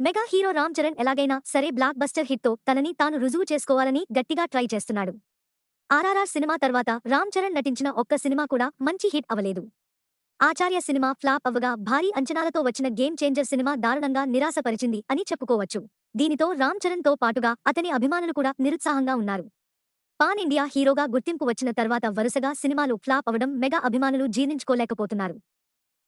Mega hero Ram Charan ఎలాగైనా సరే block buster హిట్తో తనని తాను రుజువు చేసుకోవాలని గట్టిగా ట్రై చేస్తున్నాడు. ఆర్ఆర్ఆర్ సినిమా తర్వాత రామ్ చరణ్ నటించిన ఒక్క సినిమా కూడా మంచి హిట్ అవలేదు ఆచార్య సినిమా ఫ్లాప్ అవ్వగా భారీ అంచనాలతో వచ్చిన గేమ్ చేంజర్ సినిమా దారుణంగా నిరాశపరిచింది అని చెప్పుకోవచ్చు. దీనితో రామ్ చరణ్తో పాటుగా అతని అభిమానులు కూడా నిరుత్సాహంగా ఉన్నారు. పాన్ ఇండియా హీరోగా గుర్తింపు వచ్చిన తర్వాత వరుసగా సినిమాలు ఫ్లాప్ అవడం మెగా అభిమానులు జీర్ణించుకోలేకపోతున్నారు.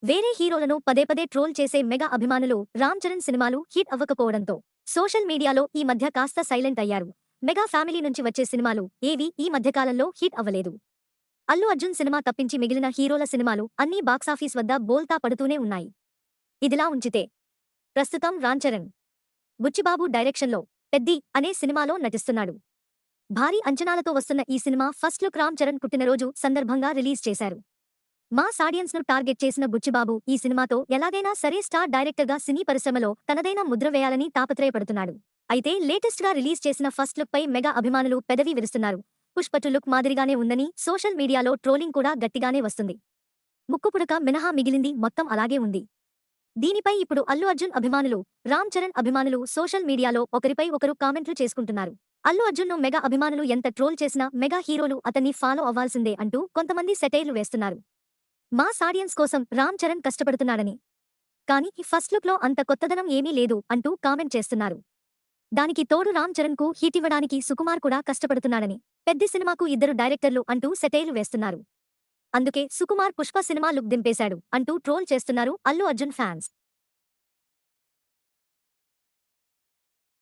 వేరే హీరోలను పదే పదే ట్రోల్ చేసే మెగా అభిమానులు రామ్ చరణ్ సినిమాలు హిట్ అవ్వకపోవడంతో సోషల్ మీడియాలో ఈ మధ్య కాస్త సైలెంట్ అయ్యారు. మెగా ఫ్యామిలీ నుంచి వచ్చే సినిమాలు ఏవి ఈ మధ్యకాలంలో హిట్ అవ్వలేదు. అల్లు అర్జున్ సినిమా తప్పించి మిగిలిన హీరోల సినిమాలు అన్నీ బాక్సాఫీస్ వద్ద బోల్తా పడుతూనే ఉన్నాయి. ఇదిలా ఉంచితే. ప్రస్తుతం రామ్ చరణ్ బుచ్చిబాబు డైరెక్షన్లో పెద్ది అనే సినిమాలో నటిస్తున్నాడు. భారీ అంచనాలతో వస్తున్న ఈ cinema first look Ram Charan పుట్టినరోజు సందర్భంగా రిలీజ్ చేశారు. మాస్ ఆడియన్స్ను టార్గెట్ చేసిన బుచ్చిబాబు ఈ సినిమాతో ఎలాగైనా సరే స్టార్ డైరెక్టర్గా సినీ పరిశ్రమలో తనదైన ముద్ర వేయాలని తాపత్రయపడుతున్నాడు. అయితే లేటెస్ట్గా రిలీజ్ చేసిన ఫస్ట్ లుక్ పై మెగా అభిమానులు పెదవి విరుస్తున్నారు. పుష్పటు లుక్ మాదిరిగానే ఉందని సోషల్ మీడియాలో ట్రోలింగ్ కూడా గట్టిగానే వస్తుంది. ముక్కుపుడక మినహా మిగిలింది మొత్తం అలాగే ఉంది. దీనిపై ఇప్పుడు అల్లు అర్జున్ అభిమానులు రామ్ చరణ్ అభిమానులు సోషల్ మీడియాలో ఒకరిపై ఒకరు కామెంట్లు చేసుకుంటున్నారు. అల్లు అర్జున్ను మెగా అభిమానులు ఎంత ట్రోల్ చేసినా మెగా హీరోలు అతన్ని ఫాలో అవ్వాల్సిందే అంటూ కొంతమంది సెటైర్లు వేస్తున్నారు. మాస్ ఆడియన్స్ కోసం రామ్ చరణ్ కష్టపడుతున్నాడని. కానీ ఈ ఫస్ట్ లుక్లో అంత కొత్తదనం ఏమీ లేదు అంటూ కామెంట్ చేస్తున్నారు. దానికి తోడు రామ్ చరణ్కు హిట్ ఇవ్వడానికి సుకుమార్ కూడా కష్టపడుతున్నాడని పెద్ద సినిమాకు ఇద్దరు డైరెక్టర్లు అంటూ సెటైలు వేస్తున్నారు. అందుకే సుకుమార్ పుష్ప సినిమా లుక్ దింపేశాడు అంటూ ట్రోల్ చేస్తున్నారు అల్లు అర్జున్ ఫ్యాన్స్.